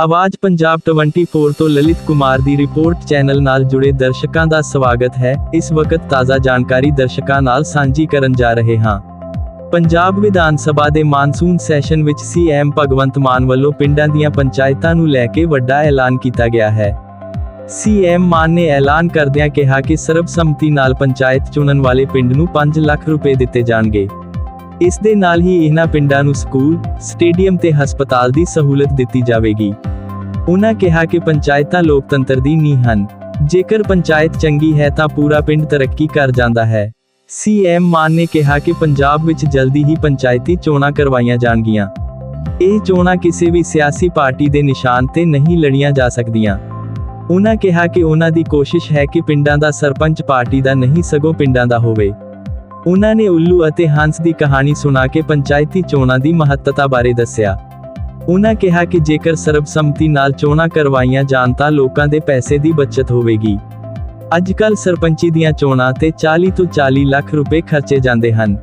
ਆਵਾਜ਼ ਪੰਜਾਬ 24 ਤੋਂ ਲਲਿਤ ਕੁਮਾਰ ਦੀ ਰਿਪੋਰਟ ਚੈਨਲ ਨਾਲ ਜੁੜੇ ਦਰਸ਼ਕਾਂ ਦਾ ਸਵਾਗਤ ਹੈ। ਇਸ ਵਕਤ ਤਾਜ਼ਾ ਜਾਣਕਾਰੀ ਦਰਸ਼ਕਾਂ ਨਾਲ ਸਾਂਝੀ ਕਰਨ ਜਾ ਰਹੇ ਹਾਂ। ਪੰਜਾਬ ਵਿਧਾਨ ਸਭਾ ਦੇ ਮਾਨਸੂਨ ਸੈਸ਼ਨ ਵਿੱਚ ਸੀਐਮ ਭਗਵੰਤ ਮਾਨ ਵੱਲੋਂ ਪਿੰਡਾਂ ਦੀਆਂ ਪੰਚਾਇਤਾਂ ਨੂੰ ਲੈ ਕੇ ਵੱਡਾ ਐਲਾਨ ਕੀਤਾ ਗਿਆ ਹੈ। ਸੀਐਮ ਮਾਨ ਨੇ ਐਲਾਨ ਕਰਦਿਆਂ ਕਿਹਾ ਕਿ ਸਰਬਸੰਮਤੀ ਨਾਲ ਪੰਚਾਇਤ ਚੁਣਨ ਵਾਲੇ ਪਿੰਡ ਨੂੰ 5 ਲੱਖ ਰੁਪਏ ਦਿੱਤੇ ਜਾਣਗੇ। ਇਸ ਦੇ ਨਾਲ ਹੀ ਇਹਨਾਂ ਪਿੰਡਾਂ ਨੂੰ ਸਕੂਲ, ਸਟੇਡੀਅਮ ਤੇ ਹਸਪਤਾਲ ਦੀ ਸਹੂਲਤ ਦਿੱਤੀ ਜਾਵੇਗੀ। ਉਹਨਾਂ ਕਿਹਾ ਕਿ ਪੰਚਾਇਤਾਂ ਲੋਕਤੰਤਰ ਦੀ ਨੀਂਹ ਹਨ। ਜੇਕਰ ਪੰਚਾਇਤ ਚੰਗੀ ਹੈ ਤਾਂ ਪੂਰਾ ਪਿੰਡ ਤਰੱਕੀ ਕਰ ਜਾਂਦਾ ਹੈ। ਸੀਐਮ ਮਾਨ ਨੇ ਕਿਹਾ ਕਿ ਪੰਜਾਬ ਵਿੱਚ ਜਲਦੀ ਹੀ ਪੰਚਾਇਤੀ ਚੋਣਾਂ ਕਰਵਾਈਆਂ ਜਾਣਗੀਆਂ। ਇਹ ਚੋਣਾਂ ਕਿਸੇ ਵੀ ਸਿਆਸੀ ਪਾਰਟੀ ਦੇ ਨਿਸ਼ਾਨ ਤੇ ਨਹੀਂ ਲੜੀਆਂ ਜਾ ਸਕਦੀਆਂ। ਉਹਨਾਂ ਕਿਹਾ ਕਿ ਉਹਨਾਂ ਦੀ ਕੋਸ਼ਿਸ਼ ਹੈ ਕਿ ਪਿੰਡਾਂ ਦਾ ਸਰਪੰਚ ਪਾਰਟੀ ਦਾ ਨਹੀਂ, ਸਗੋਂ ਪਿੰਡਾਂ ਦਾ ਹੋਵੇ। ਉਹਨਾਂ ਨੇ ਉੱਲੂ ਅਤੇ ਹੰਸ ਦੀ ਕਹਾਣੀ ਸੁਣਾ ਕੇ ਪੰਚਾਇਤੀ ਚੋਣਾਂ ਦੀ ਮਹੱਤਤਾ ਬਾਰੇ ਦੱਸਿਆ। ਉਹਨਾਂ ਕਿਹਾ ਕਿ ਜੇਕਰ ਸਰਬਸੰਮਤੀ ਨਾਲ ਚੋਣਾਂ ਕਰਵਾਈਆਂ ਜਾਣ ਤਾਂ ਲੋਕਾਂ ਦੇ ਪੈਸੇ ਦੀ ਬਚਤ ਹੋਵੇਗੀ। ਅੱਜ ਕੱਲ ਸਰਪੰਚੀ ਦੀਆਂ ਚੋਣਾਂ ਤੇ 40 ਤੋਂ 40 ਲੱਖ ਰੁਪਏ ਖਰਚੇ ਜਾਂਦੇ ਹਨ।